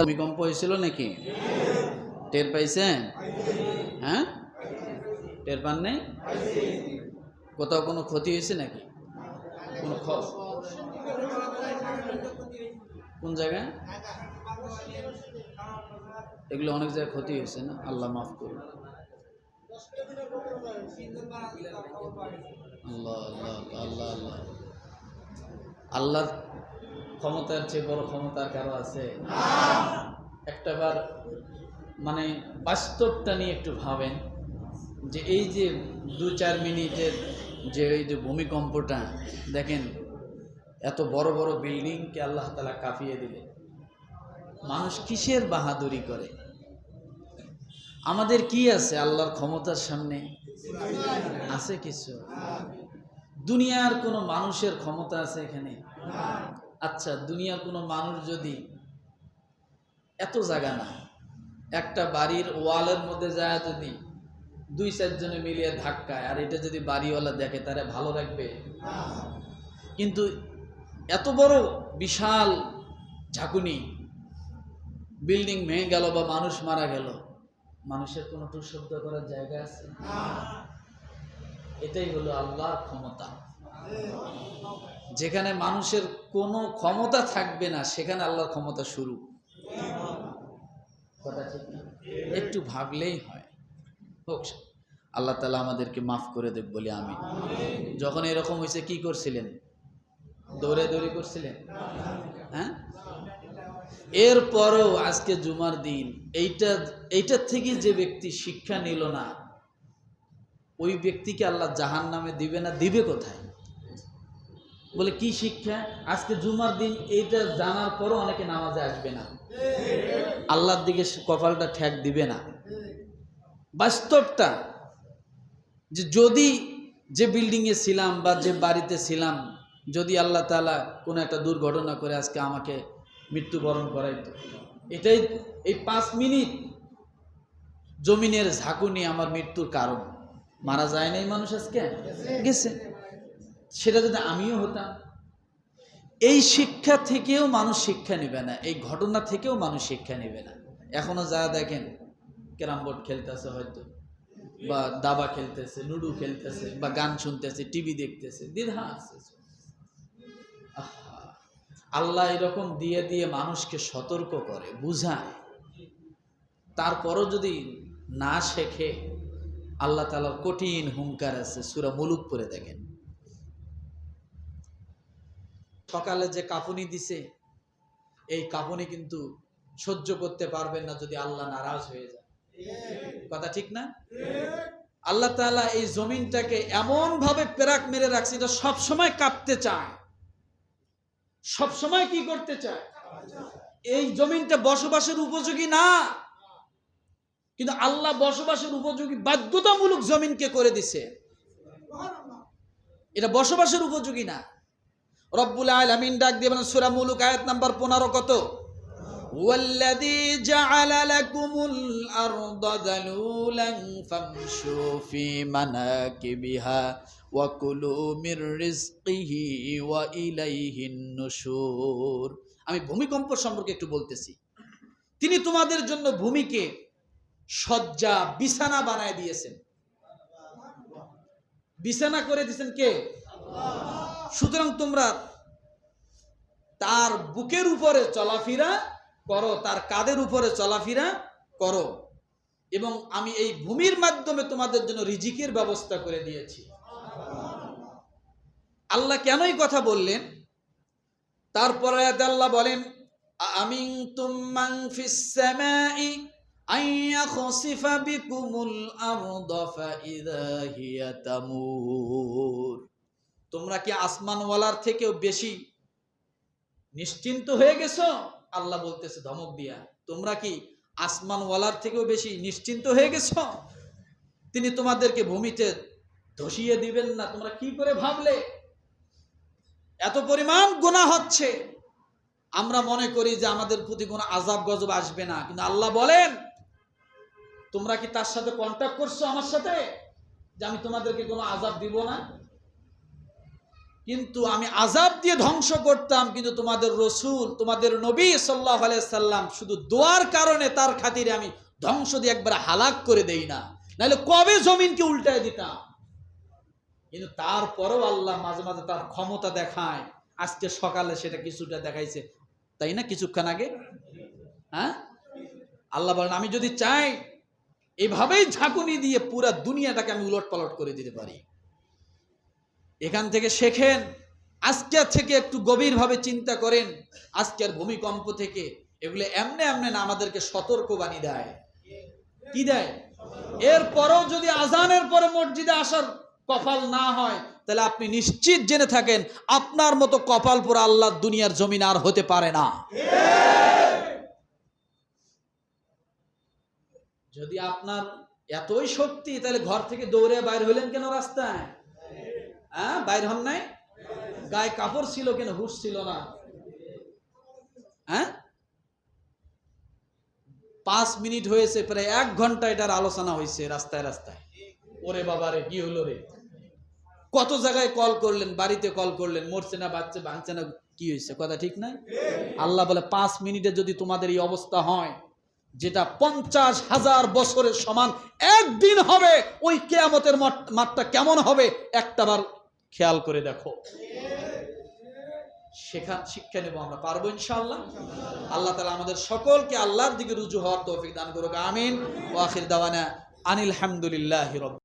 ভূমিকম্প হয়েছিল নাকি? টের পাইছেন? হ্যাঁ? টের পান নেই? কোথাও কোনো ক্ষতি হয়েছে নাকি? কোনো কোন জায়গায়? এগুলো অনেক জায়গায় ক্ষতি হয়েছে না? আল্লাহ মাফ করুন। আল্লাহ আল্লাহ আল্লাহ আল্লাহ আল্লাহর ক্ষমতার চেয়ে বড় ক্ষমতার কারও আছে? একটাবার মানে বাস্তবটা নিয়ে একটু ভাবেন যে এই যে দু চার মিনিটের যে এই যে ভূমিকম্পটা, দেখেন, এত বড় বড় বিল্ডিংকে আল্লাহ তালা কাঁপিয়ে দিলে। মানুষ কিসের বাহাদুরি করে? আমাদের কি আছে আল্লাহর ক্ষমতার সামনে? আছে কিছু। দুনিয়ার কোনো মানুষের ক্ষমতা আছে এখানে? আচ্ছা দুনিয়ার কোনো মানুষ যদি এত জায়গা না, একটা বাড়ির ওয়ালের মধ্যে যায় যদি দুই চারজনে মিলিয়ে ধাক্কায়, আর এটা যদি বাড়িওয়ালা দেখে তারা ভালো রাখবে কিন্তু এত বড় বিশাল ঝাঁকুনি, বিল্ডিং ভেঙে গেল বা মানুষ মারা গেল, মানুষের কোনো শব্দ করার জায়গা আছে? এটাই হলো আল্লাহর ক্ষমতা। যেখানে মানুষের কোনো ক্ষমতা থাকবে না, সেখানে আল্লাহর ক্ষমতা শুরু। কথা ঠিক একটু ভাবলেই হয়। হোক, আল্লাহ তালা আমাদেরকে মাফ করে দেব বলি আমি যখন এরকম হয়েছে, কি করছিলেন? দৌড়ে দৌড়ে করছিলেন? হ্যাঁ? এরপরেও আজকে জুমার দিন, এইটা এইটার থেকে যে ব্যক্তি শিক্ষা নিল না, ওই ব্যক্তিকে আল্লাহ জাহান নামে দিবে না, দিবে কোথায়? বলে, কি শিক্ষা? আজকে জুমার দিন, এইটা জানার পরও অনেকে নামাজে আসবে না। আল্লাহর দিকে কপালটা ঠেক দিবে না। বাস্তবটা, যে যদি যে বিল্ডিংয়ে ছিলাম বা যে বাড়িতে ছিলাম, যদি আল্লাহ তালা কোনো একটা দুর্ঘটনা করে আজকে আমাকে মৃত্যুবরণ করাইতো। এটাই, এই পাঁচ মিনিট জমিনের ঝাঁকুনি আমার মৃত্যুর কারণ। মারা যায় নাই মানুষ আজকে? গেছে। সেটা যদি আমিও হতাম। এই শিক্ষা থেকেও মানুষ শিক্ষা নেবে না, এই ঘটনা থেকেও মানুষ শিক্ষা নেবে না। এখনও যা দেখেন, ক্যারাম বোর্ড খেলতেছে হয়তো, বা দাবা খেলতেছে, লুডু খেলতেছে, বা গান শুনতেছে, টিভি দেখতেছে, দ্বিধা আছে। আল্লাহ এরকম দিয়ে দিয়ে মানুষকে সতর্ক করে, বুঝায়। তারপরও যদি না শেখে, আল্লাহ তালার কঠিন হুঙ্কার আছে, সুরা মুলুক করে দেখেন। সকালে যে কাপুনি দিছে, এই কাপুনি কিন্তু সহ্য করতে পারবেন না যদি আল্লাহ নারাজ হয়ে যায়। কথা ঠিক না? আল্লাহ তাআলা এই জমিনটাকে এমন ভাবে পেরাক মেরে রাখছে এটা সবসময় কাঁপতে চায়। সবসময় কি করতে চায়? এই জমিনটা বসবাসের উপযোগী না। কিন্তু আল্লাহ বসবাসের উপযোগী বাধ্যতামূলক জমিনকে করে দিছে। এটা বসবাসের উপযোগী না। রব্বুল আলামিন ডাক দিয়ে বলেন সূরা মুলুক আয়াত নাম্বার 15 কত والذي جعل لكم الأرض ذلولا فامشوا في مناكبها وكلوا من رزقه وإليه النشور আমি ভূমিকম্প সম্পর্কে একটু বলতেছি তিনি তোমাদের জন্য ভূমিকে শয্যা বিছানা বানায় দিয়েছেন বিছানা করে দিয়েছেন কে সুতরাং তোমরা তার বুকের উপরে চলাফেরা করো, তার কাদের উপরে চলাফেরা করো। এবং আমি এই ভূমির মাধ্যমে তোমাদের জন্য রিজিকের ব্যবস্থা করে দিয়েছি। আল্লাহ কেনই কথা বললেন? তারপরে আল্লাহ বলেন আমিন তুম্মান ফিস সামাই, আন ইয়াখসিফা বিকুমুল আরদা ফাইদা হিয়া তামুর। তোমরা কি আসমানওয়ালার থেকেও বেশি নিশ্চিন্ত হয়ে গেছো? আল্লাহ বলতেছে, ধমক দিয়া, তোমরা কি আসমানওয়ালার থেকেও বেশি নিশ্চিন্ত হয়ে গেছো? তিনি তোমাদেরকে ভূমিতে ধসিয়ে দিবেন না, তোমরা কি করে ভাবলে? এত পরিমাণ গোনা হচ্ছে। আমরা মনে করি যে আমাদের প্রতি কোনো আজাব গজব আসবে না, কিন্তু আল্লাহ বলেন, তোমরা কি তার সাথে কন্ট্যাক্ট করছ আমার সাথে? যে আমি তোমাদেরকে কোনো আজাব দিব না? কিন্তু আমি আজাব দিয়ে ধ্বংস করতাম, কিন্তু তোমাদের রসুল, তোমাদের নবী সাল্লাহ সাল্লাম শুধু দোয়ার কারণে তার খাতিরে আমি ধ্বংস দিয়ে একবার হালাক করে দেই না। নাহলে কবে জমিনকে উল্টায় দিতাম? কিন্তু তারপরেও আল্লাহ মাঝে মাঝে তার ক্ষমতা দেখায়। আজকে সকালে সেটা কিছুটা দেখাইছে। তাই না? কিছুক্ষণ আগে? হ্যাঁ? আল্লাহ বলেন, আমি যদি চাই, এভাবেই ঝাঁকুনি দিয়ে পুরা দুনিয়াটাকে আমি উলট পালট করে দিতে পারি। এখান থেকে শেখেন আজকের থেকে একটু গভীরভাবে চিন্তা করেন, আজকের ভূমিকম্প থেকে। এগুলো এমনে এমনে না আমাদেরকে সতর্ক বাণী দেয়। কি দেয়? এরপরও যদি আজানের পরে মসজিদে আসার কপাল না হয়, তাহলে আপনি নিশ্চিত জেনে থাকেন, আপনার মতো কপাল পরে আল্লাহ দুনিয়ার জমিন আর হতে পারে না। যদি আপনার এতই শক্তি, তাহলে ঘর থেকে দৌড়ে বাইর হলেন কেন রাস্তায়? হ্যাঁ বাইর হন নাই? গায়ে কাপড় ছিল কেন? হুশ ছিল না। হ্যাঁ? পাঁচ মিনিট হয়েছে, প্রায় এক ঘণ্টা এটার আলোচনা হয়েছে রাস্তায় রাস্তায়। ওরে বাবা রে কি হলো রে? কত জায়গায় কল করলেন, বাড়িতে কল করলেন, মরছে না বাচ্চা ভাঙছে না, কি হয়েছে? কথা ঠিক নাই? আল্লাহ বলে, পাঁচ মিনিটে যদি তোমাদের এই অবস্থা হয়, যেটা পঞ্চাশ হাজার বছরের সমান, একদিন হবে, ওই কেয়ামতের মাঠ- মাঠটা কেমন হবে? একটাবার খেয়াল করে দেখো। শেখা শিক্ষা নেব আমরা, পারব ইনশাআল্লাহ? আল্লাহ তালা আমাদের সকলকে আল্লাহর দিকে রুজু হওয়ার তৌফিক দান করুক, আমিন। ওয়াখির দাওয়ানা আনিল হামদুলিল্লাহ রব